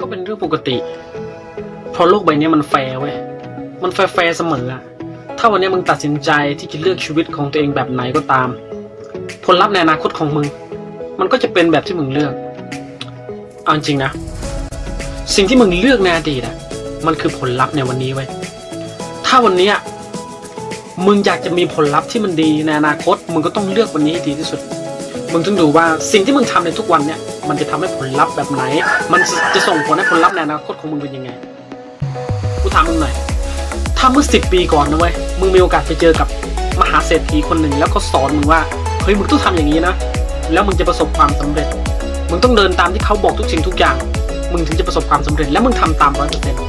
ก็เป็นเรื่องปกติ เพราะโลกใบนี้มันแฟร์เว้ย มันแฟร์แฟร์เสมออะถ้าวันนี้มึงตัดสินใจที่จะเลือกชีวิตของตัวเองแบบไหนก็ตาม ผลลัพธ์ในอนาคตของมึง มันก็จะเป็นแบบที่มึงเลือก เอาจริงนะ สิ่งที่มึงเลือกในอดีตอะมันคือผลลัพธ์ในวันนี้เว้ย ถ้าวันนี้มึงอยากจะมีผลลัพธ์ที่มันดีในอนาคต มึงก็ต้องเลือกวันนี้ให้ดีที่สุด มึงต้องดูว่าสิ่งที่มึงทำในทุกวันเนี่ย มันจะทำให้ผลลัพธ์แบบไหน มันจะส่งผลให้ผลลัพธ์ในอนาคตของมึงเป็นยังไง กูถามมึงหน่อย ถ้าเมื่อสิบปีก่อนนะเว้ย มึงมีโอกาสไปเจอกับมหาเศรษฐีคนหนึ่งแล้วก็สอนมึงว่า เฮ้ยมึงต้องทำอย่างนี้นะ แล้วมึงจะประสบความสำเร็จ มึงต้องเดินตามที่เขาบอกทุกสิ่งทุกอย่าง มึงถึงจะประสบความสำเร็จ และมึงทำตามร้อยเปอร์เซ็นต์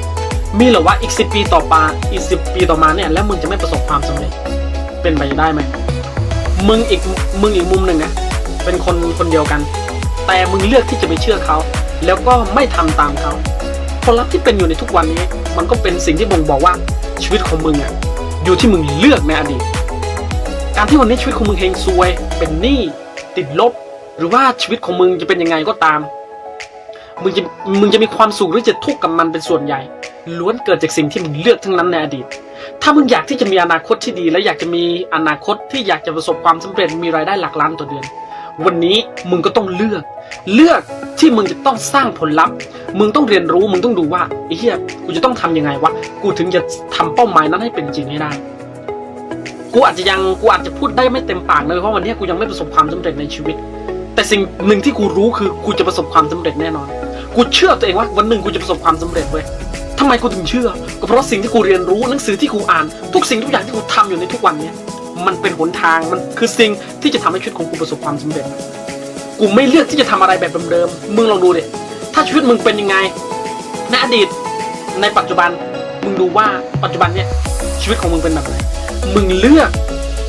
มีหรอว่าอีกสิปีต่อมาอีกสิปีต่อมาเนี่ยแล้วมึงจะไม่ประสบความสำเร็จ เป็นไปได้ไหมมึงอีกมึงอีกมุมหนึ่งนะ เป็นคนคนเดียวกัน แต่มึงเลือกที่จะไปเชื่อเขา แล้วก็ไม่ทำตามเขาผลลัพธ์ที่เป็นอยู่ในทุกวันนี้ มันก็เป็นสิ่งที่บ่งบอกว่าชีวิตของมึงอะอยู่ที่มึงเลือกในอดีต การที่วันนี้ชีวิตของมึงเฮงซวย เป็นหนี้ติดลบ หรือว่าชีวิตของมึงจะเป็นยังไงก็ตาม มึงจะมึงจะมีความสุขหรือจะทุกข์กับมันเป็นส่วนใหญ่ ล้วนเกิดจากสิ่งที่มึงเลือกทั้งนั้นในอดีต ถ้ามึงอยากที่จะมีอนาคตที่ดี และอยากจะมีอนาคตที่อยากจะประสบความสำเร็จมีรายได้หลักล้านต่อเดือน วันนี้มึงก็ต้องเลือก เลือกที่มึงจะต้องสร้างผลลัพธ์ มึงต้องเรียนรู้มึงต้องดูว่าไอ้เหี้ยกูจะต้องทำยังไงวะกูถึงจะทำเป้าหมายนั้นให้เป็นจริงให้ได้กูอาจจะยังกูอาจจะพูดได้ไม่เต็มปากเลยเพราะวันนี้กูยังไม่ประสบความสำเร็จในชีวิต แต่สิ่งหนึ่งที่กูรู้คือกูจะประสบความสำเร็จแน่นอน กูเชื่อตัวเองว่าวันหนึ่งกูจะประสบความสำเร็จเว้ยทำไมกูถึงเชื่อ ก็เพราะสิ่งที่กูเรียนรู้หนังสือที่กูอ่าน ทุกสิ่งทุกอย่างที่กูทำอยู่ในทุกวันเนี้ย มันเป็นหนทางมันคือสิ่งที่จะทำให้ชีวิตของกูประสบความสำเร็จ กูไม่เลือกที่จะทำอะไรแบบเดิมๆมึงลองดูดิถ้าชีวิตมึงเป็นยังไงในอดีตในปัจจุบันมึงดูว่าปัจจุบันเนี่ยชีวิตของมึงเป็นแบบไหนมึงเลือก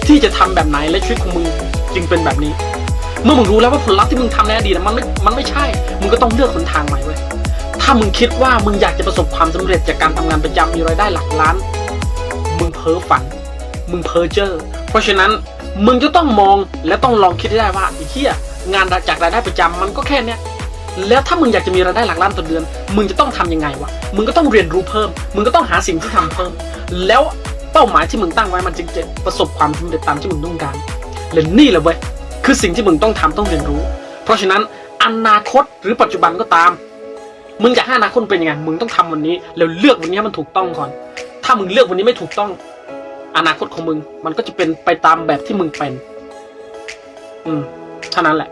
ที่จะทำแบบไหนและชีวิตของมึงจึงเป็นแบบนี้ เมื่อมึงรู้แล้วว่าผลลัพธ์ที่มึงทำในอดีตมันไม่มันไม่ใช่ มึงก็ต้องเลือกหนทางใหม่เว้ยถ้ามึงคิดว่ามึงอยากจะประสบความสำเร็จจากการทำงานประจำมีรายได้หลักล้าน มึงเพ้อฝัน มึงเพ้อเจ้อเพราะฉะนั้นมึงจะต้องมองและต้องลองคิดได้ว่าไอ้เหี้ยงานจากรายได้ประจำมันก็แค่เนี้ยแล้วถ้ามึงอยากจะมีรายได้หลักล้านต่อเดือน มึงจะต้องทำยังไงวะ มึงก็ต้องเรียนรู้เพิ่ม มึงก็ต้องหาสิ่งที่ทำเพิ่ม แล้วเป้าหมายที่มึงตั้งไว้มันจึงจะประสบความสำเร็จตามที่มึงต้องการและนี่แหละเว้ย คือสิ่งที่มึงต้องทำต้องเรียนรู้ เพราะฉะนั้นอนาคตหรือปัจจุบันก็ตาม มึงอยากให้อนาคตเป็นยังไง มึงต้องทำวันนี้ แล้วเลือกวันนี้ให้มันถูกต้องก่อน ถ้ามึงเลือกวันนี้ไม่ถูกต้อง อนาคตของมึง มันก็จะเป็นไปตามแบบที่มึงเป็น อืมเท่านั้นแหละ